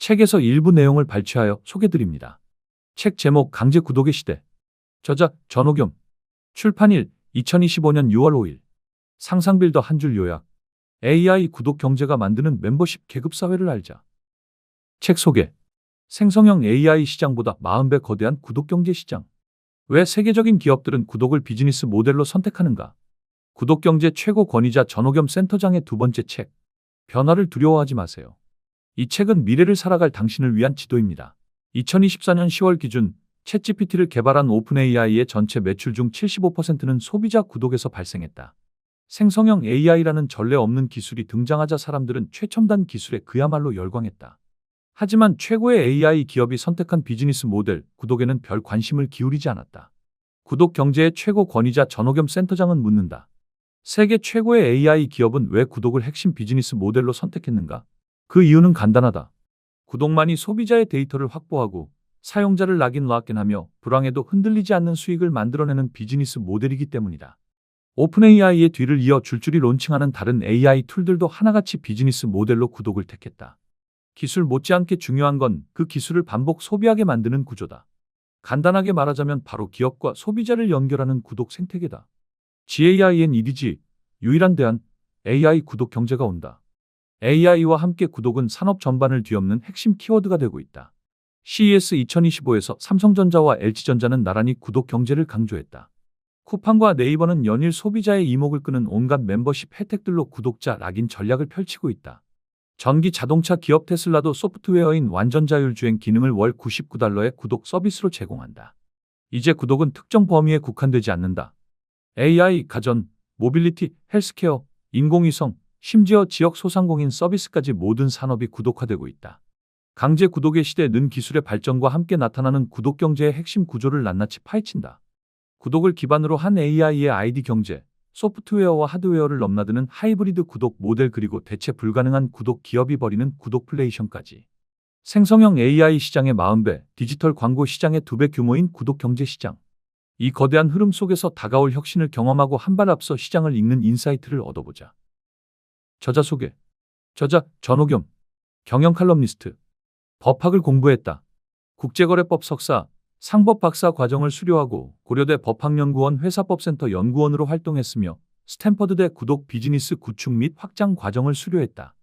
책에서 일부 내용을 발췌하여 소개드립니다. 책 제목 강제 구독의 시대. 저자 전호겸. 출판일 2025년 6월 5일. 상상빌더 한 줄 요약. AI 구독 경제가 만드는 멤버십 계급 사회를 알자. 책 소개. 생성형 AI 시장보다 40배 거대한 구독 경제 시장. 왜 세계적인 기업들은 구독을 비즈니스 모델로 선택하는가? 구독 경제 최고 권위자 전호겸 센터장의 두 번째 책. 변화를 두려워하지 마세요. 이 책은 미래를 살아갈 당신을 위한 지도입니다. 2024년 10월 기준 챗GPT를 개발한 오픈AI의 전체 매출 중 75%는 소비자 구독에서 발생했다. 생성형 AI라는 전례 없는 기술이 등장하자 사람들은 최첨단 기술에 그야말로 열광했다. 하지만 최고의 AI 기업이 선택한 비즈니스 모델, 구독에는 별 관심을 기울이지 않았다. 구독 경제의 최고 권위자 전호겸 센터장은 묻는다. 세계 최고의 AI 기업은 왜 구독을 핵심 비즈니스 모델로 선택했는가? 그 이유는 간단하다. 구독만이 소비자의 데이터를 확보하고 사용자를 낙인 락인하며 불황에도 흔들리지 않는 수익을 만들어내는 비즈니스 모델이기 때문이다. 오픈AI의 뒤를 이어 줄줄이 론칭하는 다른 AI 툴들도 하나같이 비즈니스 모델로 구독을 택했다. 기술 못지않게 중요한 건 그 기술을 반복 소비하게 만드는 구조다. 간단하게 말하자면 바로 기업과 소비자를 연결하는 구독 생태계다. GAIN EDG, 유일한 대안, AI 구독 경제가 온다. AI와 함께 구독은 산업 전반을 뒤엎는 핵심 키워드가 되고 있다. CES 2025에서 삼성전자와 LG전자는 나란히 구독 경제를 강조했다. 쿠팡과 네이버는 연일 소비자의 이목을 끄는 온갖 멤버십 혜택들로 구독자 락인 전략을 펼치고 있다. 전기 자동차 기업 테슬라도 소프트웨어인 완전 자율 주행 기능을 월 99달러의 구독 서비스로 제공한다. 이제 구독은 특정 범위에 국한되지 않는다. AI, 가전, 모빌리티, 헬스케어, 인공위성, 심지어 지역 소상공인 서비스까지 모든 산업이 구독화되고 있다. 강제 구독의 시대 는 기술의 발전과 함께 나타나는 구독 경제의 핵심 구조를 낱낱이 파헤친다. 구독을 기반으로 한 AI의 아이디 경제, 소프트웨어와 하드웨어를 넘나드는 하이브리드 구독 모델 그리고 대체 불가능한 구독 기업이 벌이는 구독 플레이션까지. 생성형 AI 시장의 40배, 디지털 광고 시장의 2배 규모인 구독 경제 시장. 이 거대한 흐름 속에서 다가올 혁신을 경험하고 한 발 앞서 시장을 읽는 인사이트를 얻어보자. 저자 소개. 저자 전호겸. 경영 칼럼니스트. 법학을 공부했다. 국제거래법 석사, 상법 박사 과정을 수료하고 고려대 법학연구원 회사법센터 연구원으로 활동했으며 스탠퍼드대 구독 비즈니스 구축 및 확장 과정을 수료했다.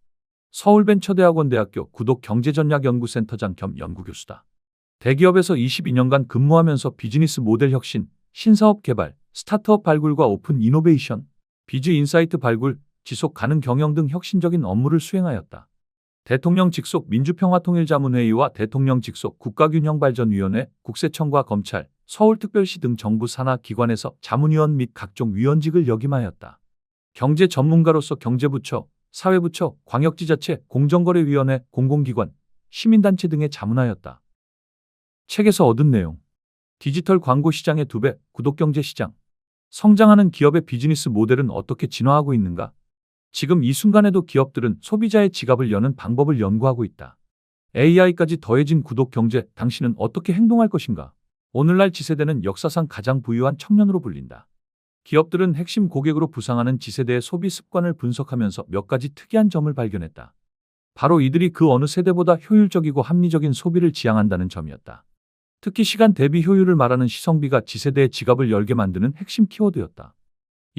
서울벤처대학원대학교 구독경제전략연구센터장 겸 연구교수다. 대기업에서 22년간 근무하면서 비즈니스 모델 혁신, 신사업 개발, 스타트업 발굴과 오픈 이노베이션, 비즈 인사이트 발굴, 지속 가능 경영 등 혁신적인 업무를 수행하였다. 대통령 직속 민주평화통일자문회의와 대통령 직속 국가균형발전위원회, 국세청과 검찰, 서울특별시 등 정부 산하 기관에서 자문위원 및 각종 위원직을 역임하였다. 경제 전문가로서 경제부처, 사회부처, 광역지자체, 공정거래위원회, 공공기관, 시민단체 등에 자문하였다. 책에서 얻은 내용 디지털 광고 시장의 두 배, 구독경제 시장. 성장하는 기업의 비즈니스 모델은 어떻게 진화하고 있는가? 지금 이 순간에도 기업들은 소비자의 지갑을 여는 방법을 연구하고 있다. AI까지 더해진 구독 경제, 당신은 어떻게 행동할 것인가? 오늘날 지세대는 역사상 가장 부유한 청년으로 불린다. 기업들은 핵심 고객으로 부상하는 지세대의 소비 습관을 분석하면서 몇 가지 특이한 점을 발견했다. 바로 이들이 그 어느 세대보다 효율적이고 합리적인 소비를 지향한다는 점이었다. 특히 시간 대비 효율을 말하는 시성비가 지세대의 지갑을 열게 만드는 핵심 키워드였다.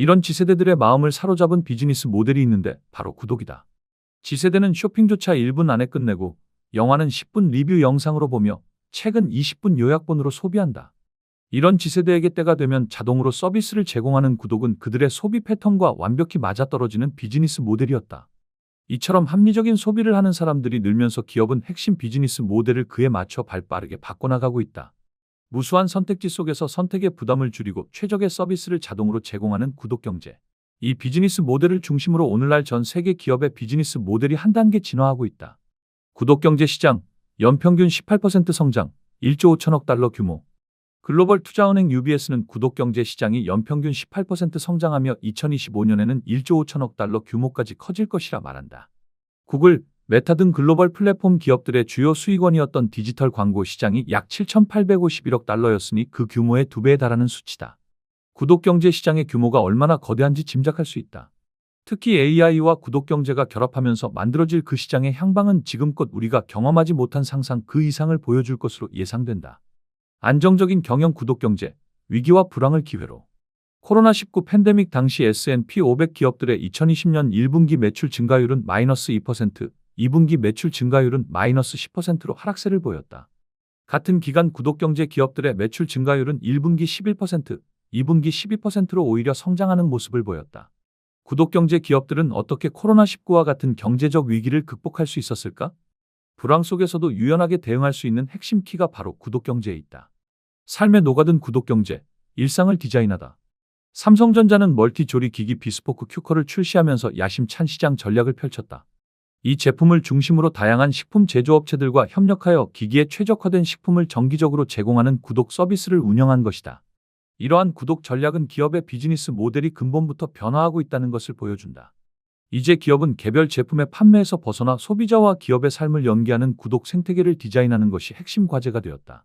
이런 지세대들의 마음을 사로잡은 비즈니스 모델이 있는데 바로 구독이다. 지세대는 쇼핑조차 1분 안에 끝내고 영화는 10분 리뷰 영상으로 보며 책은 20분 요약본으로 소비한다. 이런 지세대에게 때가 되면 자동으로 서비스를 제공하는 구독은 그들의 소비 패턴과 완벽히 맞아떨어지는 비즈니스 모델이었다. 이처럼 합리적인 소비를 하는 사람들이 늘면서 기업은 핵심 비즈니스 모델을 그에 맞춰 발빠르게 바꿔나가고 있다. 무수한 선택지 속에서 선택의 부담을 줄이고 최적의 서비스를 자동으로 제공하는 구독 경제. 이 비즈니스 모델을 중심으로 오늘날 전 세계 기업의 비즈니스 모델이 한 단계 진화하고 있다. 구독 경제 시장, 연평균 18% 성장, 1조 5천억 달러 규모. 글로벌 투자은행 UBS는 구독 경제 시장이 연평균 18% 성장하며 2025년에는 1조 5천억 달러 규모까지 커질 것이라 말한다. 구글, 메타 등 글로벌 플랫폼 기업들의 주요 수익원이었던 디지털 광고 시장이 약 7,851억 달러였으니 그 규모의 두 배에 달하는 수치다. 구독 경제 시장의 규모가 얼마나 거대한지 짐작할 수 있다. 특히 AI와 구독 경제가 결합하면서 만들어질 그 시장의 향방은 지금껏 우리가 경험하지 못한 상상 그 이상을 보여줄 것으로 예상된다. 안정적인 경영 구독 경제, 위기와 불황을 기회로. 코로나19 팬데믹 당시 S&P 500 기업들의 2020년 1분기 매출 증가율은 마이너스 2%, 2분기 매출 증가율은 마이너스 10%로 하락세를 보였다. 같은 기간 구독 경제 기업들의 매출 증가율은 1분기 11%, 2분기 12%로 오히려 성장하는 모습을 보였다. 구독 경제 기업들은 어떻게 코로나19와 같은 경제적 위기를 극복할 수 있었을까? 불황 속에서도 유연하게 대응할 수 있는 핵심 키가 바로 구독 경제에 있다. 삶에 녹아든 구독 경제, 일상을 디자인하다. 삼성전자는 멀티 조리 기기 비스포크 큐커를 출시하면서 야심찬 시장 전략을 펼쳤다. 이 제품을 중심으로 다양한 식품 제조업체들과 협력하여 기기에 최적화된 식품을 정기적으로 제공하는 구독 서비스를 운영한 것이다. 이러한 구독 전략은 기업의 비즈니스 모델이 근본부터 변화하고 있다는 것을 보여준다. 이제 기업은 개별 제품의 판매에서 벗어나 소비자와 기업의 삶을 연계하는 구독 생태계를 디자인하는 것이 핵심 과제가 되었다.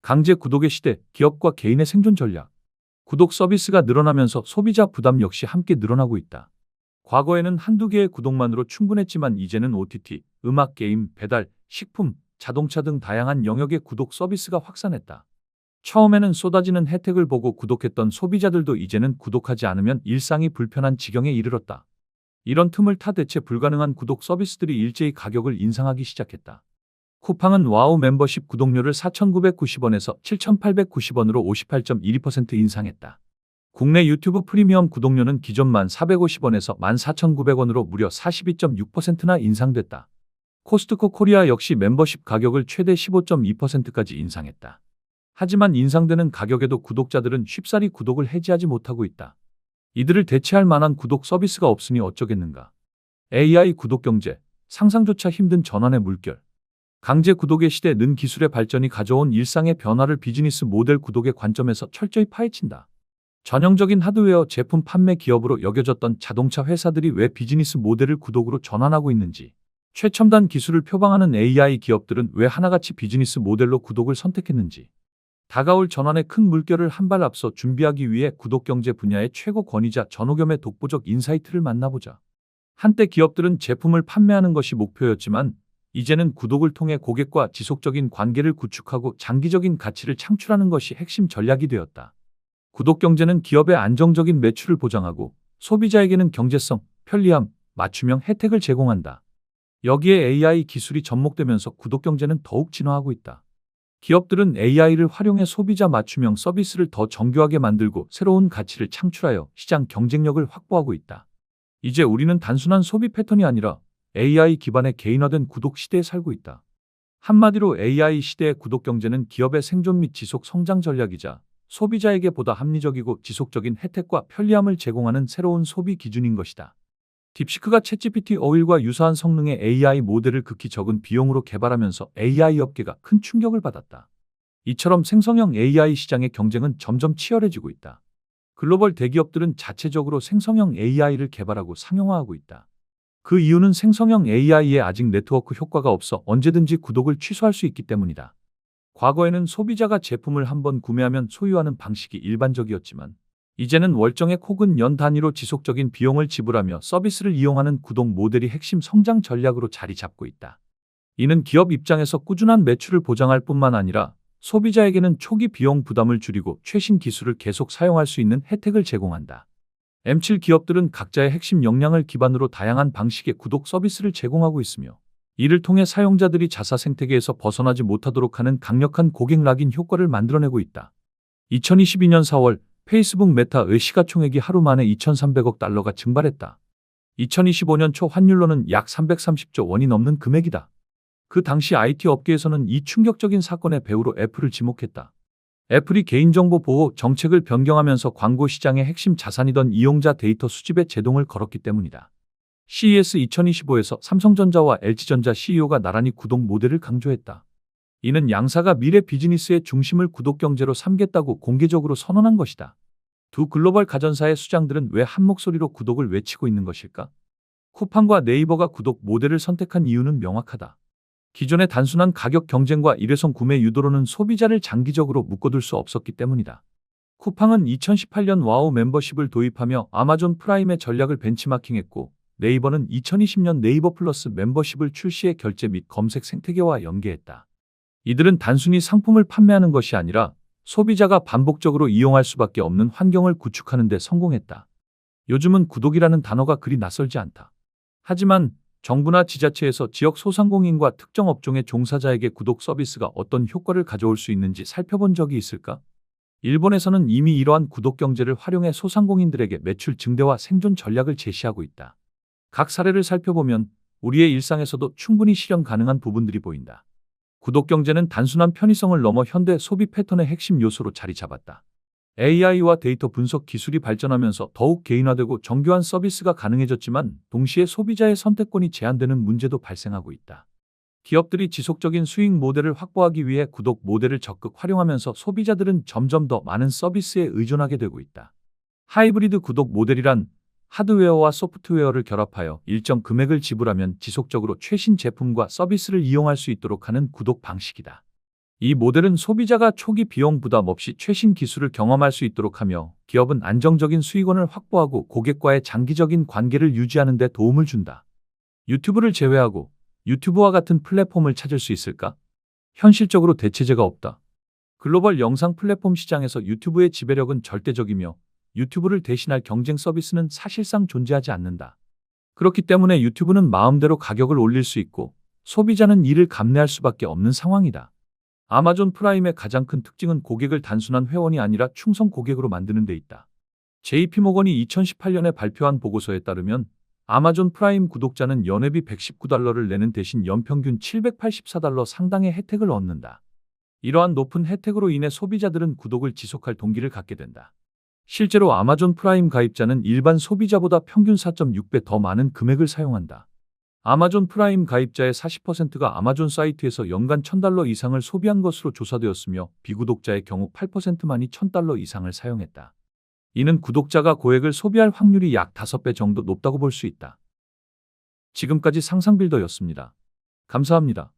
강제 구독의 시대, 기업과 개인의 생존 전략. 구독 서비스가 늘어나면서 소비자 부담 역시 함께 늘어나고 있다. 과거에는 한두 개의 구독만으로 충분했지만 이제는 OTT, 음악, 게임, 배달, 식품, 자동차 등 다양한 영역의 구독 서비스가 확산했다. 처음에는 쏟아지는 혜택을 보고 구독했던 소비자들도 이제는 구독하지 않으면 일상이 불편한 지경에 이르렀다. 이런 틈을 타 대체 불가능한 구독 서비스들이 일제히 가격을 인상하기 시작했다. 쿠팡은 와우 멤버십 구독료를 4,990원에서 7,890원으로 58.12% 인상했다. 국내 유튜브 프리미엄 구독료는 기존 1,450원에서 14,900원으로 무려 42.6%나 인상됐다. 코스트코 코리아 역시 멤버십 가격을 최대 15.2%까지 인상했다. 하지만 인상되는 가격에도 구독자들은 쉽사리 구독을 해지하지 못하고 있다. 이들을 대체할 만한 구독 서비스가 없으니 어쩌겠는가. AI 구독 경제, 상상조차 힘든 전환의 물결. 강제 구독의 시대 는 기술의 발전이 가져온 일상의 변화를 비즈니스 모델 구독의 관점에서 철저히 파헤친다. 전형적인 하드웨어 제품 판매 기업으로 여겨졌던 자동차 회사들이 왜 비즈니스 모델을 구독으로 전환하고 있는지, 최첨단 기술을 표방하는 AI 기업들은 왜 하나같이 비즈니스 모델로 구독을 선택했는지, 다가올 전환의 큰 물결을 한 발 앞서 준비하기 위해 구독 경제 분야의 최고 권위자 전호겸의 독보적 인사이트를 만나보자. 한때 기업들은 제품을 판매하는 것이 목표였지만 이제는 구독을 통해 고객과 지속적인 관계를 구축하고 장기적인 가치를 창출하는 것이 핵심 전략이 되었다. 구독 경제는 기업의 안정적인 매출을 보장하고 소비자에게는 경제성, 편리함, 맞춤형 혜택을 제공한다. 여기에 AI 기술이 접목되면서 구독 경제는 더욱 진화하고 있다. 기업들은 AI를 활용해 소비자 맞춤형 서비스를 더 정교하게 만들고 새로운 가치를 창출하여 시장 경쟁력을 확보하고 있다. 이제 우리는 단순한 소비 패턴이 아니라 AI 기반의 개인화된 구독 시대에 살고 있다. 한마디로 AI 시대의 구독 경제는 기업의 생존 및 지속 성장 전략이자 소비자에게 보다 합리적이고 지속적인 혜택과 편리함을 제공하는 새로운 소비 기준인 것이다. 딥시크가 챗GPT 어윌과 유사한 성능의 AI 모델을 극히 적은 비용으로 개발하면서 AI 업계가 큰 충격을 받았다. 이처럼 생성형 AI 시장의 경쟁은 점점 치열해지고 있다. 글로벌 대기업들은 자체적으로 생성형 AI를 개발하고 상용화하고 있다. 그 이유는 생성형 AI에 아직 네트워크 효과가 없어 언제든지 구독을 취소할 수 있기 때문이다. 과거에는 소비자가 제품을 한 번 구매하면 소유하는 방식이 일반적이었지만 이제는 월정액 혹은 연 단위로 지속적인 비용을 지불하며 서비스를 이용하는 구독 모델이 핵심 성장 전략으로 자리 잡고 있다. 이는 기업 입장에서 꾸준한 매출을 보장할 뿐만 아니라 소비자에게는 초기 비용 부담을 줄이고 최신 기술을 계속 사용할 수 있는 혜택을 제공한다. M7 기업들은 각자의 핵심 역량을 기반으로 다양한 방식의 구독 서비스를 제공하고 있으며 이를 통해 사용자들이 자사 생태계에서 벗어나지 못하도록 하는 강력한 고객 락인 효과를 만들어내고 있다. 2022년 4월 페이스북 메타의 시가총액이 하루 만에 2,300억 달러가 증발했다. 2025년 초 환율로는 약 330조 원이 넘는 금액이다. 그 당시 IT 업계에서는 이 충격적인 사건의 배우로 애플을 지목했다. 애플이 개인정보 보호 정책을 변경하면서 광고 시장의 핵심 자산이던 이용자 데이터 수집에 제동을 걸었기 때문이다. CES 2025에서 삼성전자와 LG전자 CEO가 나란히 구독 모델을 강조했다. 이는 양사가 미래 비즈니스의 중심을 구독 경제로 삼겠다고 공개적으로 선언한 것이다. 두 글로벌 가전사의 수장들은 왜 한 목소리로 구독을 외치고 있는 것일까? 쿠팡과 네이버가 구독 모델을 선택한 이유는 명확하다. 기존의 단순한 가격 경쟁과 일회성 구매 유도로는 소비자를 장기적으로 묶어둘 수 없었기 때문이다. 쿠팡은 2018년 와우 멤버십을 도입하며 아마존 프라임의 전략을 벤치마킹했고 네이버는 2020년 네이버 플러스 멤버십을 출시해 결제 및 검색 생태계와 연계했다. 이들은 단순히 상품을 판매하는 것이 아니라 소비자가 반복적으로 이용할 수밖에 없는 환경을 구축하는 데 성공했다. 요즘은 구독이라는 단어가 그리 낯설지 않다. 하지만 정부나 지자체에서 지역 소상공인과 특정 업종의 종사자에게 구독 서비스가 어떤 효과를 가져올 수 있는지 살펴본 적이 있을까? 일본에서는 이미 이러한 구독 경제를 활용해 소상공인들에게 매출 증대와 생존 전략을 제시하고 있다. 각 사례를 살펴보면 우리의 일상에서도 충분히 실현 가능한 부분들이 보인다. 구독 경제는 단순한 편의성을 넘어 현대 소비 패턴의 핵심 요소로 자리 잡았다. AI와 데이터 분석 기술이 발전하면서 더욱 개인화되고 정교한 서비스가 가능해졌지만 동시에 소비자의 선택권이 제한되는 문제도 발생하고 있다. 기업들이 지속적인 수익 모델을 확보하기 위해 구독 모델을 적극 활용하면서 소비자들은 점점 더 많은 서비스에 의존하게 되고 있다. 하이브리드 구독 모델이란 하드웨어와 소프트웨어를 결합하여 일정 금액을 지불하면 지속적으로 최신 제품과 서비스를 이용할 수 있도록 하는 구독 방식이다. 이 모델은 소비자가 초기 비용 부담 없이 최신 기술을 경험할 수 있도록 하며 기업은 안정적인 수익원을 확보하고 고객과의 장기적인 관계를 유지하는 데 도움을 준다. 유튜브를 제외하고 유튜브와 같은 플랫폼을 찾을 수 있을까? 현실적으로 대체제가 없다. 글로벌 영상 플랫폼 시장에서 유튜브의 지배력은 절대적이며 유튜브를 대신할 경쟁 서비스는 사실상 존재하지 않는다. 그렇기 때문에 유튜브는 마음대로 가격을 올릴 수 있고 소비자는 이를 감내할 수밖에 없는 상황이다. 아마존 프라임의 가장 큰 특징은 고객을 단순한 회원이 아니라 충성 고객으로 만드는 데 있다. JP모건이 2018년에 발표한 보고서에 따르면 아마존 프라임 구독자는 연회비 119달러를 내는 대신 연평균 784달러 상당의 혜택을 얻는다. 이러한 높은 혜택으로 인해 소비자들은 구독을 지속할 동기를 갖게 된다. 실제로 아마존 프라임 가입자는 일반 소비자보다 평균 4.6배 더 많은 금액을 사용한다. 아마존 프라임 가입자의 40%가 아마존 사이트에서 연간 1000달러 이상을 소비한 것으로 조사되었으며 비구독자의 경우 8%만이 1000달러 이상을 사용했다. 이는 구독자가 고액을 소비할 확률이 약 5배 정도 높다고 볼 수 있다. 지금까지 상상빌더였습니다. 감사합니다.